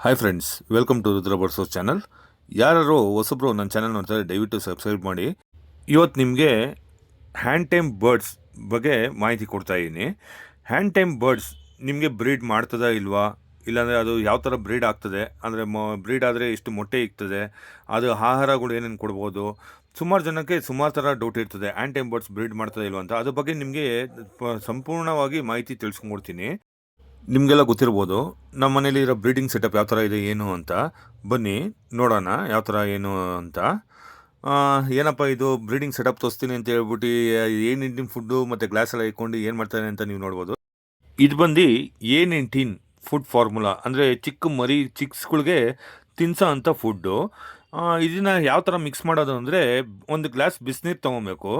Hi friends welcome to Rudra ಬರ್ಸೋ channel ಯಾರು ಹೊಸಬ್ರು ನನ್ನ ಚಾನಲ್ ನೋಡ್ತಾರೆ, ದಯವಿಟ್ಟು ಸಬ್ಸ್ಕ್ರೈಬ್ ಮಾಡಿ. ಇವತ್ತು ನಿಮಗೆ ಹ್ಯಾಂಡ್ ಟೈಮ್ ಬರ್ಡ್ಸ್ ಬಗ್ಗೆ ಮಾಹಿತಿ ಕೊಡ್ತಾ ಇದ್ದೀನಿ ಹ್ಯಾಂಡ್ ಟೈಮ್ ಬರ್ಡ್ಸ್ ನಿಮಗೆ ಬ್ರೀಡ್ ಮಾಡ್ತದಾ ಇಲ್ವಾ? ಇಲ್ಲಾಂದರೆ ಅದು ಯಾವ ಥರ ಬ್ರೀಡ್ ಆಗ್ತದೆ? ಅಂದರೆ ಮ ಬ್ರೀಡ್ ಆದರೆ ಎಷ್ಟು ಮೊಟ್ಟೆ ಇಕ್ತದೆ ಅದು ಆಹಾರಗಳು ಏನೇನು ಕೊಡ್ಬೋದು? ಸುಮಾರು ಜನಕ್ಕೆ ಸುಮಾರು ಥರ ಡೌಟ್ ಇರ್ತದೆ ಹ್ಯಾಂಡ್ ಟೈಮ್ ಬರ್ಡ್ಸ್ ಬ್ರೀಡ್ ಮಾಡ್ತದೆ ಇಲ್ವಾ ಅಂತ. ಅದ್ರ ಬಗ್ಗೆ ನಿಮಗೆ ಸಂಪೂರ್ಣವಾಗಿ ಮಾಹಿತಿ ತಿಳಿಸ್ಕೊಡ್ತೀನಿ ನಿಮಗೆಲ್ಲ ಗೊತ್ತಿರ್ಬೋದು ನಮ್ಮ ಮನೇಲಿ ಇರೋ ಬ್ರೀಡಿಂಗ್ ಸೆಟಪ್ ಯಾವ ಥರ ಇದೆ, ಏನು ಅಂತ. ಬನ್ನಿ, ನೋಡೋಣ ಯಾವ ಥರ, ಏನು ಅಂತ. ಏನಪ್ಪ ಇದು ಬ್ರೀಡಿಂಗ್ ಸೆಟಪ್ ತೋರಿಸ್ತೀನಿ ಅಂತ ಹೇಳ್ಬಿಟ್ಟು, ಏನು ಇಂಟಿನ್ ಫುಡ್ಡು ಮತ್ತು ಗ್ಲಾಸ್ ಎಲ್ಲ ಇಟ್ಕೊಂಡು ಏನು ಮಾಡ್ತಾರೆ ಅಂತ ನೀವು ನೋಡ್ಬೋದು. ಇದು ಬಂದು ಎ ನೈನ್ಟೀನ್ ಫುಡ್ ಫಾರ್ಮುಲಾ ಅಂದರೆ ಚಿಕ್ಕ ಮರಿ, ಚಿಕ್ಸ್ಗಳಿಗೆ ತಿನ್ಸೋ ಅಂಥ ಫುಡ್ಡು ಇದನ್ನು ಯಾವ ಥರ ಮಿಕ್ಸ್ ಮಾಡೋದು ಅಂದರೆ ಒಂದು ಗ್ಲಾಸ್ ಬಿಸಿನೀರು ತೊಗೊಬೇಕು.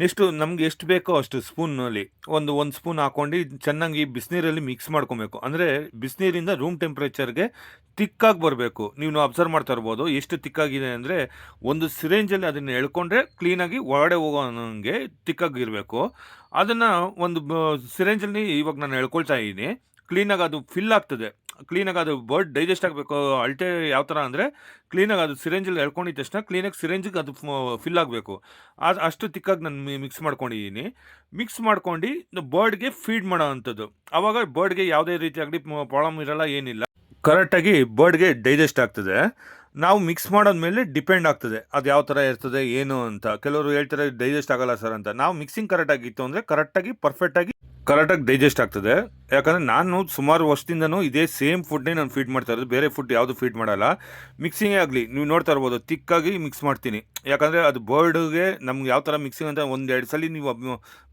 ನೆಕ್ಸ್ಟು ನಮ್ಗೆ ಎಷ್ಟು ಬೇಕೋ ಅಷ್ಟು ಸ್ಪೂನಲ್ಲಿ ಒಂದು ಒಂದು ಸ್ಪೂನ್ ಹಾಕ್ಕೊಂಡು ಚೆನ್ನಾಗಿ ಬಿಸಿನೀರಲ್ಲಿ ಮಿಕ್ಸ್ ಮಾಡ್ಕೊಬೇಕು. ಅಂದರೆ ಬಿಸಿನೀರಿಂದ ರೂಮ್ ಟೆಂಪ್ರೇಚರ್ಗೆ ತಿಕ್ಕಾಗಿ ಬರಬೇಕು. ನೀವು ಅಬ್ಸರ್ವ್ ಮಾಡ್ತಾ ಇರ್ಬೋದು ಎಷ್ಟು ತಿಕ್ಕಾಗಿದೆ ಅಂದರೆ ಒಂದು ಸಿರೇಂಜಲ್ಲಿ ಅದನ್ನು ಎಳ್ಕೊಂಡ್ರೆ ಕ್ಲೀನಾಗಿ ಒಳಗಡೆ ಹೋಗೋ ಹಂಗೆ ತಿಕ್ಕಾಗಿರಬೇಕು ಅದನ್ನು ಒಂದು ಸಿರೇಂಜಲ್ಲಿ ಇವಾಗ ನಾನು ಎಳ್ಕೊಳ್ತಾ ಇದ್ದೀನಿ. ಕ್ಲೀನಾಗಿ ಅದು ಫಿಲ್ ಆಗ್ತದೆ. ಕ್ಲೀನಾಗಿ ಅದು ಬರ್ಡ್ ಡೈಜೆಸ್ಟ್ ಆಗಬೇಕು ಅಲ್ಟೆ ಯಾವ ಥರ ಅಂದರೆ ಕ್ಲೀನಾಗಿ ಅದು ಸಿರೆಂಜಲ್ಲಿ ಎಳ್ಕೊಂಡಿದ ತಕ್ಷಣ ಕ್ಲೀನಾಗಿ ಸಿರೆಂಜಿಗೆ ಅದು ಫಿಲ್ ಆಗಬೇಕು. ಅದು ಅಷ್ಟು ತಿಕ್ಕಾಗಿ ನಾನು ಮಿಕ್ಸ್ ಮಾಡ್ಕೊಂಡಿದ್ದೀನಿ ಮಿಕ್ಸ್ ಮಾಡ್ಕೊಂಡು ಬರ್ಡ್ಗೆ ಫೀಡ್ ಮಾಡೋ ಅಂಥದ್ದು ಆವಾಗ ಬರ್ಡ್ಗೆ ಯಾವುದೇ ರೀತಿಯಾಗಲಿ ಪ್ರಾಬ್ಲಮ್ ಇರಲ್ಲ, ಏನಿಲ್ಲ. ಕರೆಕ್ಟಾಗಿ ಬರ್ಡ್ಗೆ ಡೈಜೆಸ್ಟ್ ಆಗ್ತದೆ. ನಾವು ಮಿಕ್ಸ್ ಮಾಡೋದ್ಮೇಲೆ ಡಿಪೆಂಡ್ ಆಗ್ತದೆ. ಅದು ಯಾವ ಥರ ಇರ್ತದೆ, ಏನು ಅಂತ. ಕೆಲವರು ಹೇಳ್ತಾರೆ ಡೈಜೆಸ್ಟ್ ಆಗಲ್ಲ ಸರ್ ಅಂತ. ನಾವು ಮಿಕ್ಸಿಂಗ್ ಕರೆಕ್ಟಾಗಿತ್ತು ಅಂದರೆ ಕರೆಕ್ಟಾಗಿ ಪರ್ಫೆಕ್ಟಾಗಿ ಕರೆಕ್ಟಾಗಿ ಡೈಜೆಸ್ಟ್ ಆಗ್ತದೆ. ಯಾಕಂದರೆ ನಾನು ಸುಮಾರು ವರ್ಷದಿಂದನೂ ಇದೇ ಸೇಮ್ ಫುಡ್ನೇ ನಾನು ಫೀಡ್ ಮಾಡ್ತಾ ಇರೋದು. ಬೇರೆ ಫುಡ್ ಯಾವುದು ಫೀಡ್ ಮಾಡಲ್ಲ. ಮಿಕ್ಸಿಂಗೇ ಆಗಲಿ, ನೀವು ನೋಡ್ತಾ ಇರ್ಬೋದು ತಿಕ್ಕಾಗಿ ಮಿಕ್ಸ್ ಮಾಡ್ತೀನಿ. ಯಾಕಂದರೆ ಅದು ಬೋರ್ಡ್ಗೆ ನಮ್ಗೆ ಯಾವ ಥರ ಮಿಕ್ಸಿಂಗ್ ಅಂತ ಒಂದು ಎರಡು ಸಲ ನೀವು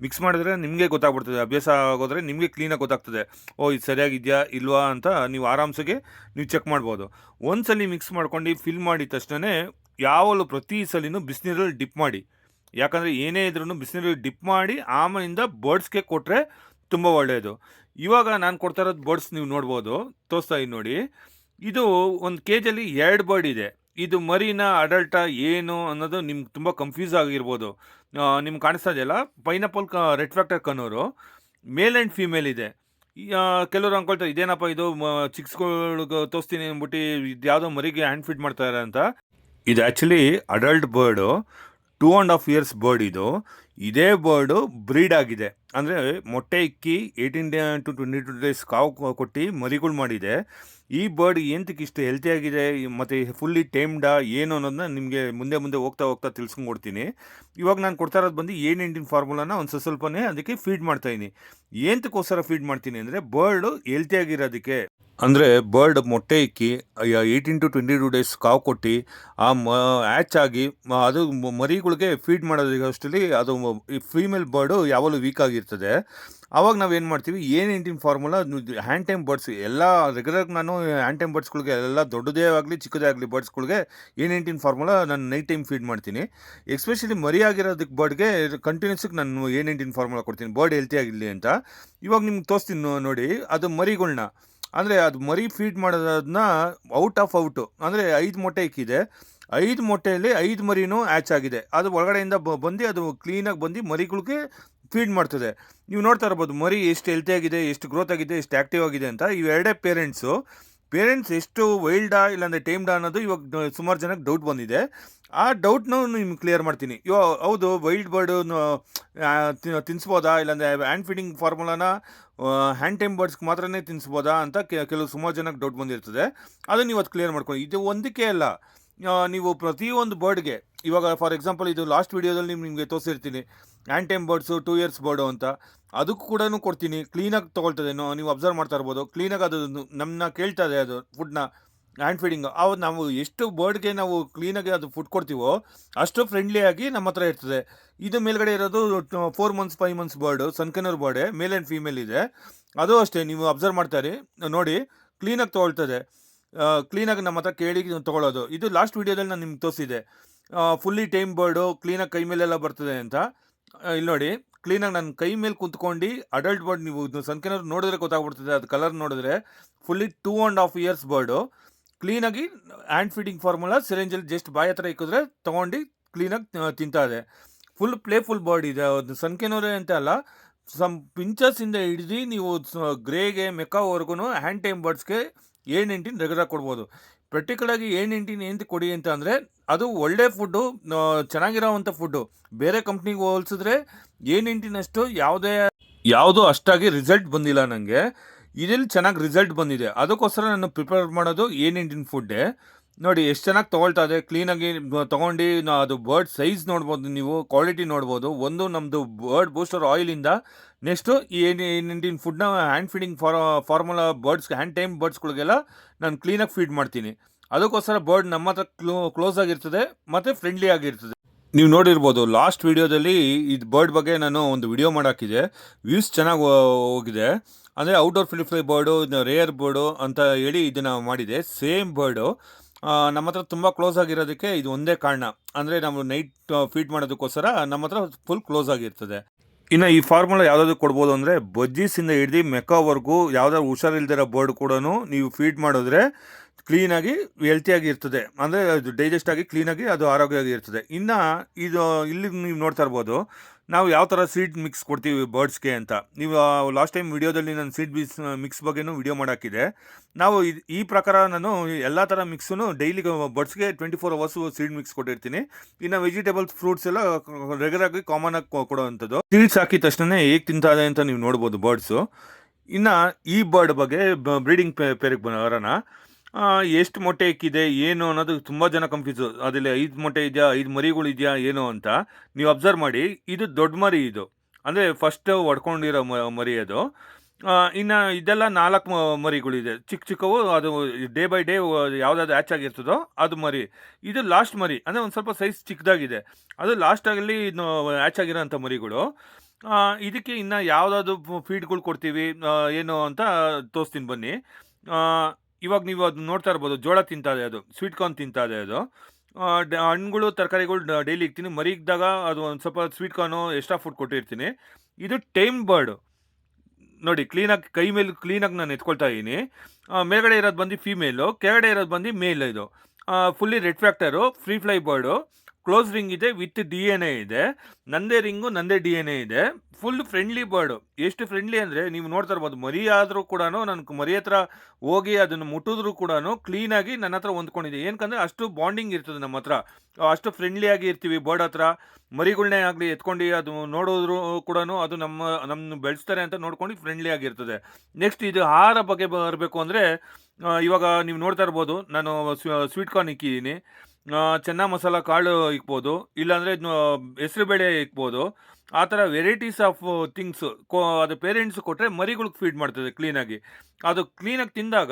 ಮಿಕ್ಸ್ ಮಾಡಿದ್ರೆ ನಿಮಗೆ ಗೊತ್ತಾಗ್ಬಿಡ್ತದೆ. ಅಭ್ಯಾಸ ಆಗೋದ್ರೆ ನಿಮಗೆ ಕ್ಲೀನಾಗಿ ಗೊತ್ತಾಗ್ತದೆ. ಓ, ಇದು ಸರಿಯಾಗಿದೆಯಾ, ಇಲ್ವಾ ಅಂತ ನೀವು ಆರಾಮ್ಸಗೆ ನೀವು ಚೆಕ್ ಮಾಡ್ಬೋದು. ಒಂದು ಸಲ ಮಿಕ್ಸ್ ಮಾಡ್ಕೊಂಡು ಫಿಲ್ ಮಾಡಿದ ತಕ್ಷಣ ಯಾವಾಗಲೂ ಪ್ರತಿ ಸಲಿನೂ ಬಿಸಿನೀರಲ್ಲಿ ಡಿಪ್ ಮಾಡಿ. ಯಾಕಂದರೆ ಏನೇ ಇದ್ರೂ ಬಿಸಿನೀರಲ್ಲಿ ಡಿಪ್ ಮಾಡಿ ಆಮೇಲಿಂದ ಬರ್ಡ್ಸ್ಗೆ ಕೊಟ್ಟರೆ ತುಂಬ ಒಳ್ಳೆಯದು ಇವಾಗ ನಾನು ಕೊಡ್ತಾ ಇರೋದು ಬರ್ಡ್ಸ್ ನೀವು ನೋಡ್ಬೋದು. ತೋರಿಸ್ತಾ ಇದ್ದೀನಿ ನೋಡಿ. ಇದು ಒಂದು ಕೆ ಜಿಯಲ್ಲಿ ಎರಡು ಬರ್ಡ್ ಇದೆ. ಇದು ಮರಿನ ಅಡಲ್ಟ ಏನು ಅನ್ನೋದು ನಿಮ್ಗೆ ತುಂಬ ಕನ್ಫ್ಯೂಸ್ ಆಗಿರ್ಬೋದು. ನಿಮ್ಗೆ ಕಾಣಿಸ್ತಾ ಇದೆಯಲ್ಲ? ಪೈನಾಪಲ್ ಕ red factor conure male and female ಇದೆ. ಕೆಲವರು ಅನ್ಕೊಳ್ತಾರೆ, ಇದೇನಪ್ಪ ಇದು ಚಿಕ್ಸ್ಗಳಿಗೆ ತೋರಿಸ್ತೀನಿ ಅಂದ್ಬಿಟ್ಟು ಇದು ಯಾವುದೋ ಮರಿಗೆ ಹ್ಯಾಂಡ್ ಫೀಡ್ ಮಾಡ್ತಾರೆ ಅಂತ. ಇದು actually adult bird two and half years bird ಇದು. ಇದೇ ಬರ್ಡು ಬ್ರೀಡ್ ಆಗಿದೆ. ಅಂದರೆ ಮೊಟ್ಟೆ ಇಕ್ಕಿ eighteen day to twenty two days ಕಾವು ಕೊಟ್ಟು ಮರಿಗಳು ಮಾಡಿದೆ. ಈ ಬರ್ಡ್ ಎಂತಕ್ಕೆ ಇಷ್ಟು ಹೆಲ್ತಿ ಆಗಿದೆ ಮತ್ತು ಫುಲ್ಲಿ ಟೈಮ್ಡಾ ಏನು ಅನ್ನೋದನ್ನ ನಿಮಗೆ ಮುಂದೆ ಮುಂದೆ ಹೋಗ್ತಾ ಹೋಗ್ತಾ ತಿಳ್ಸ್ಕೊಂಡ್ಕೊಡ್ತೀನಿ. ಇವಾಗ ನಾನು ಕೊಡ್ತಾ ಇರೋದು ಬಂದು ಏನ್ ಇಂಡಿನ್ ಫಾರ್ಮುಲಾನ ಒಂದು ಸ್ವಲ್ಪ ಸ್ವಲ್ಪನೇ ಅದಕ್ಕೆ ಫೀಡ್ ಮಾಡ್ತಾ ಇದ್ದೀನಿ ಏನಕ್ಕೋಸ್ಕರ ಫೀಡ್ ಮಾಡ್ತೀನಿ ಅಂದರೆ ಬರ್ಡು ಹೆಲ್ತಿ ಆಗಿರೋದಕ್ಕೆ. ಅಂದರೆ ಬರ್ಡ್ ಮೊಟ್ಟೆ ಇಕ್ಕಿ eighteen to twenty two days ಕಾವು ಕೊಟ್ಟು, ಆ ಮ ಆ್ಯಚ್ ಆಗಿ ಅದು ಮರಿಗಳಿಗೆ ಫೀಡ್ ಮಾಡೋದಷ್ಟರಲ್ಲಿ ಅದು ಫೀಮೇಲ್ ಬರ್ಡು ಯಾವಾಗಲೂ ವೀಕ್ ಆಗಿರ್ತದೆ. ಆವಾಗ ನಾವು ಏನು ಮಾಡ್ತೀವಿ, ಏನು ಇಂಟಿನ್ ಫಾರ್ಮುಲಾ ಹ್ಯಾಂಡ್ ಟೈಮ್ ಬರ್ಡ್ಸ್ ಎಲ್ಲ ರೆಗ್ಯುಲರ್ ನಾನು ಹ್ಯಾಂಡ್ ಟೈಮ್ ಬರ್ಡ್ಸ್ಗಳಿಗೆ ಎಲ್ಲ ದೊಡ್ಡದೇ ಆಗಲಿ, ಚಿಕ್ಕದೇ ಆಗಲಿ ಬರ್ಡ್ಸ್ಗಳಿಗೆ ಏನು ಇಂಟಿನ್ ಫಾರ್ಮುಲಾ ನಾನು ನೈಟ್ ಟೈಮ್ ಫೀಡ್ ಮಾಡ್ತೀನಿ. ಎಸ್ಪೆಷಲಿ ಮರಿ ಆಗಿರೋದಕ್ಕೆ ಬರ್ಡ್ಗೆ ಕಂಟಿನ್ಯೂಸ್ಗೆ ನಾನು ಏನು ಇಂಟಿನ್ ಫಾರ್ಮುಲಾ ಕೊಡ್ತೀನಿ ಬರ್ಡ್ ಹೆಲ್ತಿ ಆಗಿರಲಿ ಅಂತ. ಇವಾಗ ನಿಮ್ಗೆ ತೋರಿಸ್ತೀನಿ ನೋಡಿ, ಅದು ಮರಿಗಳ್ನ. ಅಂದರೆ ಅದು ಮರಿ ಫೀಡ್ ಮಾಡೋದನ್ನ ಔಟ್ ಆಫ್ ಔಟು ಅಂದರೆ ಐದು ಮೊಟ್ಟೆ ಇಕ್ಕಿದೆ. ಐದು ಮೊಟ್ಟೆಯಲ್ಲಿ ಐದು ಮರಿನೂ ಆ್ಯಚ್ ಆಗಿದೆ. ಅದು ಒಳಗಡೆಯಿಂದ ಬಂದು ಅದು ಕ್ಲೀನಾಗಿ ಬಂದು ಮರಿಗಳಿಗೆ ಫೀಡ್ ಮಾಡ್ತದೆ. ನೀವು ನೋಡ್ತಾ ಇರ್ಬೋದು, ಮರಿ ಎಷ್ಟು ಹೆಲ್ತಿ ಆಗಿದೆ, ಎಷ್ಟು ಗ್ರೋತ್ ಆಗಿದೆ, ಎಷ್ಟು ಆ್ಯಕ್ಟಿವ್ ಆಗಿದೆ ಅಂತ ಇವೆರಡೇ ಪೇರೆಂಟ್ಸು ಪೇರೆಂಟ್ಸ್ ಎಷ್ಟು ವೈಲ್ಡಾ ಇಲ್ಲಾಂದರೆ ಟೈಮ್ಡಾ ಅನ್ನೋದು ಇವಾಗ ಸುಮಾರು ಜನಕ್ಕೆ ಡೌಟ್ ಬಂದಿದೆ. ಆ ಡೌಟ್ನ ನಿಮ್ಗೆ ಕ್ಲಿಯರ್ ಮಾಡ್ತೀನಿ. ಯೋ, ಹೌದು ವೈಲ್ಡ್ ಬರ್ಡು ತಿನ್ಸ್ಬೋದಾ? ಇಲ್ಲಾಂದರೆ ಹ್ಯಾಂಡ್ ಫೀಡಿಂಗ್ ಫಾರ್ಮುಲಾನ ಹ್ಯಾಂಡ್ ಟೈಮ್ ಬರ್ಡ್ಸ್ಗೆ ಮಾತ್ರನೇ ತಿನ್ಸ್ಬೋದಾ ಅಂತ ಕೆಲವು ಸುಮಾರು ಜನಕ್ಕೆ ಡೌಟ್ ಬಂದಿರ್ತದೆ. ಅದನ್ನು ಇವತ್ತು ಕ್ಲಿಯರ್ ಮಾಡ್ಕೊಳ್ಳಿ. ಇದು ಒಂದಕ್ಕೆ ಅಲ್ಲ. ನೀವು ಪ್ರತಿಯೊಂದು ಬರ್ಡ್ಗೆ ಇವಾಗ ಫಾರ್ ಎಕ್ಸಾಂಪಲ್ ಇದು ಲಾಸ್ಟ್ ವೀಡಿಯೋದಲ್ಲಿ ನಿಮಗೆ ತೋರಿಸಿರ್ತೀನಿ. Hand tame birds two years bird ಅಂತ. ಅದಕ್ಕೂ ಕೂಡ ಕೊಡ್ತೀನಿ. ಕ್ಲೀನಾಗಿ ತೊಗೊಳ್ತದೆ. ನೀವು ಅಬ್ಸರ್ವ್ ಮಾಡ್ತಾ ಇರ್ಬೋದು. ಕ್ಲೀನಾಗಿ ಅದು ನಮ್ಮನ್ನ ಕೇಳ್ತಾ ಇದೆ ಅದು ಫುಡ್ನ ಹ್ಯಾಂಡ್ ಫೀಡಿಂಗ್ ಅವು ನಾವು ಎಷ್ಟು ಬರ್ಡ್ಗೆ ನಾವು ಕ್ಲೀನಾಗಿ ಅದು ಫುಡ್ ಕೊಡ್ತೀವೋ ಅಷ್ಟು ಫ್ರೆಂಡ್ಲಿಯಾಗಿ ನಮ್ಮ ಹತ್ರ ಇರ್ತದೆ. ಇದು ಮೇಲ್ಗಡೆ ಇರೋದು four months five months bird ಸನ್ಕನೂರ್ ಬರ್ಡೆ ಮೇಲ್ ಆ್ಯಂಡ್ ಫೀಮೇಲ್ ಇದೆ. ಅದು ಅಷ್ಟೇ, ನೀವು ಅಬ್ಸರ್ವ್ ಮಾಡ್ತಾರೆ ನೋಡಿ ಕ್ಲೀನಾಗಿ ತೊಗೊಳ್ತದೆ. ಕ್ಲೀನಾಗಿ ನಮ್ಮ ಹತ್ರ ಕೇಳಿ ತೊಗೊಳ್ಳೋದು. ಇದು ಲಾಸ್ಟ್ ವೀಡಿಯೋದಲ್ಲಿ ನಾನು ನಿಮ್ಗೆ ತೋರಿಸಿದೆ ಫುಲ್ಲಿ ಟೈಮ್ ಬರ್ಡು ಕ್ಲೀನಾಗಿ ಕೈ ಮೇಲೆಲ್ಲ ಬರ್ತದೆ ಅಂತ. ಇಲ್ಲಿ ನೋಡಿ ಕ್ಲೀನಾಗಿ ನನ್ನ ಕೈ ಮೇಲೆ ಕುಂತ್ಕೊಂಡು ಅಡಲ್ಟ್ ಬರ್ಡ್ ನೀವು ಸನ್ಕನೂರ್ ನೋಡಿದ್ರೆ ಗೊತ್ತಾಗ್ಬಿಡ್ತದೆ. ಅದು ಕಲರ್ ನೋಡಿದ್ರೆ fully two and half years bird ಕ್ಲೀನಾಗಿ ಹ್ಯಾಂಡ್ ಫೀಡಿಂಗ್ ಫಾರ್ಮುಲಾ ಸಿರೆಂಜಲ್ಲಿ ಜಸ್ಟ್ ಬಾಯಿ ಹತ್ರ ಇಕ್ಕಿದ್ರೆ ತೊಗೊಂಡು ಕ್ಲೀನಾಗಿ ತಿಂತಾ ಇದೆ. ಫುಲ್ ಪ್ಲೇಫುಲ್ ಬರ್ಡ್ ಇದೆ. ಅದು ಸನ್ಕೆನೋರೆ ಅಂತ ಅಲ್ಲ ಸಮ್ ಪಿಂಚಸ್ ಇಂದ ಹಿಡಿದು ನೀವು ಗ್ರೇಗೆ ಮೆಕ್ಕಾವರೆಗೂ ಹ್ಯಾಂಡ್ ಟೈಮ್ ಬರ್ಡ್ಸ್ಗೆ ಎ ನೈಂಟೀನ್ ರೆಗ್ಯುಲರ್ ಕೊಡ್ಬೋದು. ಪರ್ಟಿಕ್ಯುಲರಾಗಿ ಎ ನೈಂಟೀನ್ ಏನು ಕೊಡಿ ಅಂತ ಅಂದರೆ, ಅದು ಒಳ್ಳೆ ಫುಡ್ಡು ಚೆನ್ನಾಗಿರೋವಂಥ ಫುಡ್ಡು ಬೇರೆ ಕಂಪ್ನಿಗೆ ಹೋಲಿಸಿದ್ರೆ ಎ ನೈಂಟೀನ್ ಅಷ್ಟು ಯಾವುದೇ, ಯಾವುದೂ ಅಷ್ಟಾಗಿ ರಿಸಲ್ಟ್ ಬಂದಿಲ್ಲ ನನಗೆ ಇದರಲ್ಲಿ ಚೆನ್ನಾಗಿ ರಿಸಲ್ಟ್ ಬಂದಿದೆ. ಅದಕ್ಕೋಸ್ಕರ ನಾನು ಪ್ರಿಪೇರ್ ಮಾಡೋದು ಏನ್ ಇಂಡಿಯನ್ ಫುಡ್ಡೇ ನೋಡಿ, ಎಷ್ಟು ಚೆನ್ನಾಗಿ ತೊಗೊಳ್ತಾ ಇದೆ. ಕ್ಲೀನಾಗಿ ತೊಗೊಂಡು ಅದು ಬರ್ಡ್ ಸೈಜ್ ನೋಡ್ಬೋದು ನೀವು ಕ್ವಾಲಿಟಿ ನೋಡ್ಬೋದು. ಒಂದು ನಮ್ಮದು ಬರ್ಡ್ ಬೂಸ್ಟರ್ ಆಯಿಲಿಂದ ನೆಕ್ಸ್ಟು ಈ ನೈನ್ಟೀನ್ ಫುಡ್ನ hand feeding for formula birds hand tame ಬರ್ಡ್ಸ್ಗಳಿಗೆಲ್ಲ ನಾನು ಕ್ಲೀನಾಗಿ ಫೀಡ್ ಮಾಡ್ತೀನಿ. ಅದಕ್ಕೋಸ್ಕರ ಬರ್ಡ್ ನಮ್ಮ ಹತ್ರ ಕ್ಲೋ ಕ್ಲೋಸ್ ಆಗಿರ್ತದೆ, ಮತ್ತು ಫ್ರೆಂಡ್ಲಿ ಆಗಿರ್ತದೆ. ನೀವು ನೋಡಿರ್ಬೋದು ಲಾಸ್ಟ್ ವೀಡಿಯೋದಲ್ಲಿ ಇದು ಬರ್ಡ್ ಬಗ್ಗೆ ನಾನು ಒಂದು ವಿಡಿಯೋ ಮಾಡಾಕಿದೆ. ವ್ಯೂಸ್ ಚೆನ್ನಾಗಿ, ಹೋಗಿದೆ. ಅಂದರೆ ಔಟ್ಡೋರ್ ಫಿಲಿಫ್ಲೈ ಬರ್ಡು ರೇರ್ ಬರ್ಡು ಅಂತ ಹೇಳಿ ಇದನ್ನು ಮಾಡಿದೆ. ಸೇಮ್ ಬರ್ಡು ನಮ್ಮ ಹತ್ರ ತುಂಬ ಕ್ಲೋಸ್ ಆಗಿರೋದಕ್ಕೆ ಇದು ಒಂದೇ ಕಾರಣ. ಅಂದರೆ ನಾವು ನೈಟ್ ಫೀಡ್ ಮಾಡೋದಕ್ಕೋಸ್ಕರ ನಮ್ಮ ಹತ್ರ ಫುಲ್ ಕ್ಲೋಸ್ ಆಗಿರ್ತದೆ. ಇನ್ನು ಈ ಫಾರ್ಮುಲಾ ಯಾವುದಾದ್ರು ಕೊಡ್ಬೋದು ಅಂದರೆ ಬಜ್ಜೀಸಿಂದ ಹಿಡ್ದು ಮೆಕ್ಕವರೆಗೂ ಯಾವುದಾದ್ರು ಹುಷಾರಿಲ್ದಿರೋ ಬರ್ಡ್ ಕೂಡ ನೀವು ಫೀಡ್ ಮಾಡಿದ್ರೆ ಕ್ಲೀನಾಗಿ ಹೆಲ್ತಿಯಾಗಿ ಇರ್ತದೆ. ಅಂದರೆ ಅದು ಡೈಜೆಸ್ಟ್ ಆಗಿ ಕ್ಲೀನಾಗಿ ಅದು ಆರೋಗ್ಯವಾಗಿ ಇರ್ತದೆ. ಇನ್ನು ಇದು, ಇಲ್ಲಿ ನೀವು ನೋಡ್ತಾ ಇರ್ಬೋದು ನಾವು ಯಾವ ಥರ ಸೀಡ್ ಮಿಕ್ಸ್ ಕೊಡ್ತೀವಿ ಬರ್ಡ್ಸ್ಗೆ ಅಂತ. ನೀವು ಲಾಸ್ಟ್ ಟೈಮ್ ವಿಡಿಯೋದಲ್ಲಿ ನಾನು ಸೀಡ್ ಬೀಸ್ ಮಿಕ್ಸ್ ಬಗ್ಗೆನೂ ವಿಡಿಯೋ ಮಾಡಾಕಿದೆ ನಾವು ಇದ್- ಈ ಪ್ರಕಾರ ನಾನು ಎಲ್ಲ ಥರ ಮಿಕ್ಸನ್ನು daily ಬರ್ಡ್ಸ್ಗೆ twenty four hours seed mix ಕೊಟ್ಟಿರ್ತೀನಿ. ಇನ್ನು ವೆಜಿಟೇಬಲ್ಸ್ ಫ್ರೂಟ್ಸ್ ಎಲ್ಲ ರೆಗ್ಯುಲರ್ ಆಗಿ ಕಾಮನ್ ಆಗಿ ಕೊಡುವಂಥದ್ದು ಸೀಡ್ಸ್ ಹಾಕಿದ ತಕ್ಷಣ ಹೇಗೆ ತಿಂತಾದೆ ಅಂತ ನೀವು ನೋಡ್ಬೋದು ಬರ್ಡ್ಸು ಇನ್ನು ಈ ಬರ್ಡ್ ಬಗ್ಗೆ ಬ್ರೀಡಿಂಗ್ ಪೇರಿಗೆ ಬರೋಣ. ಎಷ್ಟು ಮೊಟ್ಟೆ ಇಕ್ಕಿದೆ, ಏನು ಅನ್ನೋದು ತುಂಬ ಜನ ಕನ್ಫ್ಯೂಸು ಅದರಲ್ಲಿ ಐದು ಮೊಟ್ಟೆ ಇದೆಯಾ, ಐದು ಮರಿಗಳು ಇದೆಯಾ, ಏನು ಅಂತ ನೀವು ಅಬ್ಸರ್ವ್ ಮಾಡಿ. ಇದು ದೊಡ್ಡ ಮರಿ ಇದು. ಅಂದರೆ ಫಸ್ಟ್ ಒಡ್ಕೊಂಡಿರೋ ಮರಿ ಅದು. ಇನ್ನು ಇದೆಲ್ಲ ನಾಲ್ಕು ಮರಿಗಳಿದೆ. ಚಿಕ್ಕ ಚಿಕ್ಕವು, ಅದು ಡೇ ಬೈ ಡೇ ಯಾವುದಾದ್ರು ಹ್ಯಾಚ್ ಆಗಿರ್ತದೋ ಅದು ಮರಿ. ಇದು ಲಾಸ್ಟ್ ಮರಿ. ಅಂದರೆ ಒಂದು ಸ್ವಲ್ಪ ಸೈಜ್ ಚಿಕ್ಕದಾಗಿದೆ. ಅದು ಲಾಸ್ಟಾಗಲ್ಲಿ ಹ್ಯಾಚ್ ಆಗಿರೋಂಥ ಮರಿಗಳು. ಇದಕ್ಕೆ ಇನ್ನು ಯಾವುದಾದ್ರು ಫೀಡ್ಗಳು ಕೊಡ್ತೀವಿ ಏನು ಅಂತ ತೋರಿಸ್ತೀನಿ ಬನ್ನಿ. ಇವಾಗ ನೀವು ಅದು ನೋಡ್ತಾ ಇರ್ಬೋದು, ಜೋಳ ತಿಂತಾ ಇದೆ ಅದು ಸ್ವೀಟ್ ಕಾರ್ನ್ ತಿಂತಾ ಇದೆ ಅದು. ಹಣ್ಣುಗಳು, ತರಕಾರಿಗಳು ಡೈಲಿ ಇಕ್ತೀನಿ. ಮರಿ ಇದ್ದಾಗ ಅದು ಒಂದು ಸ್ವಲ್ಪ ಸ್ವೀಟ್ ಕಾರ್ನು ಎಕ್ಸ್ಟ್ರಾ ಫುಡ್ ಕೊಟ್ಟಿರ್ತೀನಿ. ಇದು ಟೈಮ್ ಬರ್ಡ್ ನೋಡಿ ಕ್ಲೀನಾಗಿ ಕೈ ಮೇಲೆ ಕ್ಲೀನಾಗಿ ನಾನು ಎತ್ಕೊಳ್ತಾ ಇದ್ದೀನಿ ಮೇಲ್ಗಡೆ ಇರೋದು ಬಂದು ಫೀಮೇಲು ಕೆಳಗಡೆ ಇರೋದು ಬಂದು ಮೇಲ್ ಇದು. Fully red factor free fly bird close ring ಇದೆ ವಿತ್ ಡಿ ಎನ್ ಎ ಇದೆ. ನಂದೇ ರಿಂಗು, ನಂದೇ ಡಿ ಎನ್ ಎ ಇದೆ. ಫುಲ್ ಫ್ರೆಂಡ್ಲಿ ಬರ್ಡು ಎಷ್ಟು ಫ್ರೆಂಡ್ಲಿ ಅಂದರೆ, ನೀವು ನೋಡ್ತಾ ಇರ್ಬೋದು, ಮರಿ ಆದರೂ ಕೂಡ ನಾನು ಮರಿ ಹತ್ರ ಹೋಗಿ ಅದನ್ನು ಮುಟ್ಟಿದ್ರು ಕೂಡ ಕ್ಲೀನಾಗಿ ನನ್ನ ಹತ್ರ ಹೊಂದ್ಕೊಂಡಿದೆ. ಏನಕ್ಕಂದರೆ ಅಷ್ಟು ಬಾಂಡಿಂಗ್ ಇರ್ತದೆ ನಮ್ಮ ಹತ್ರ. ಅಷ್ಟು ಫ್ರೆಂಡ್ಲಿಯಾಗಿ ಇರ್ತೀವಿ ಬರ್ಡ್ ಹತ್ರ. ಮರಿಗಳನ್ನೇ ಆಗಲಿ ಎತ್ಕೊಂಡು ಅದು ನೋಡೋದ್ರು ಕೂಡ ಅದು ನಮ್ಮ ನಮ್ಮ ಬೆಳೆಸ್ತಾರೆ ಅಂತ ನೋಡ್ಕೊಂಡು ಫ್ರೆಂಡ್ಲಿ ಆಗಿರ್ತದೆ ನೆಕ್ಸ್ಟ್ ಇದು ಆಹಾರ ಬಗ್ಗೆ ಬರಬೇಕು ಅಂದರೆ ಇವಾಗ ನೀವು ನೋಡ್ತಾ ಇರ್ಬೋದು, ನಾನು ಸ್ವೀಟ್ ಕಾರ್ನ್ ಇಕ್ಕಿದ್ದೀನಿ. ಚೆನ್ನ ಮಸಾಲ ಕಾಳು ಇಕ್ಬೋದು, ಇಲ್ಲಾಂದರೆ ಹೆಸರುಬೇಳೆ ಇಕ್ಬೋದು. ಆ ಥರ ವೆರೈಟೀಸ್ ಆಫ್ ಥಿಂಗ್ಸ್ ಕೋ, ಅದು ಪೇರೆಂಟ್ಸ್ ಕೊಟ್ಟರೆ ಮರಿಗಳಿಗೆ ಫೀಡ್ ಮಾಡ್ತದೆ ಕ್ಲೀನಾಗಿ ಅದು ಕ್ಲೀನಾಗಿ ತಿಂದಾಗ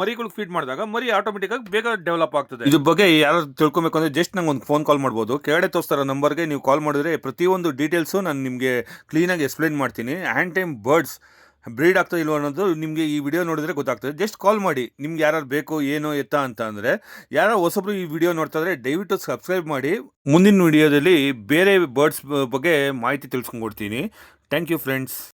ಮರಿಗಳಿಗೆ ಫೀಡ್ ಮಾಡಿದಾಗ ಮರಿ ಆಟೋಮೆಟಿಕಾಗಿ ಬೇಗ ಡೆವಲಪ್ ಆಗ್ತದೆ. ಇದ್ರ ಬಗ್ಗೆ ಯಾರು ತಿಳ್ಕೊಬೇಕು ಅಂದರೆ ಜಸ್ಟ್ ನಂಗೆ ಒಂದು ಫೋನ್ ಕಾಲ್ ಮಾಡ್ಬೋದು. ಕೆಳಗಡೆ ತೋರಿಸ್ತಾರೋ ನಂಬರ್ಗೆ ನೀವು ಕಾಲ್ ಮಾಡಿದ್ರೆ ಪ್ರತಿಯೊಂದು ಡೀಟೇಲ್ಸು ನಾನು ನಿಮಗೆ ಕ್ಲೀನಾಗಿ ಎಕ್ಸ್ಪ್ಲೈನ್ ಮಾಡ್ತೀನಿ. ಆ್ಯಂಡ್ ಟೈಮ್ ಬರ್ಡ್ಸ್ ಬ್ರೀಡ್ ಆಗ್ತಾ ಇಲ್ವೋ ಅನ್ನೋದು ನಿಮಗೆ ಈ ವಿಡಿಯೋ ನೋಡಿದ್ರೆ ಗೊತ್ತಾಗ್ತದೆ. ಜಸ್ಟ್ ಕಾಲ್ ಮಾಡಿ. ನಿಮ್ಗೆ ಯಾರು ಬೇಕು ಏನೋ ಎತ್ತ ಅಂತ ಅಂದರೆ, ಯಾರೋ ಹೊಸಬ್ರು ಈ ವಿಡಿಯೋ ನೋಡ್ತಾ ಇದ್ರೆ ದಯವಿಟ್ಟು ಸಬ್ಸ್ಕ್ರೈಬ್ ಮಾಡಿ. ಮುಂದಿನ ವಿಡಿಯೋದಲ್ಲಿ ಬೇರೆ ಬರ್ಡ್ಸ್ ಬಗ್ಗೆ ಮಾಹಿತಿ ತಿಳ್ಸ್ಕೊಂಡ್ಕೊಡ್ತೀನಿ ಥ್ಯಾಂಕ್ ಯು ಫ್ರೆಂಡ್ಸ್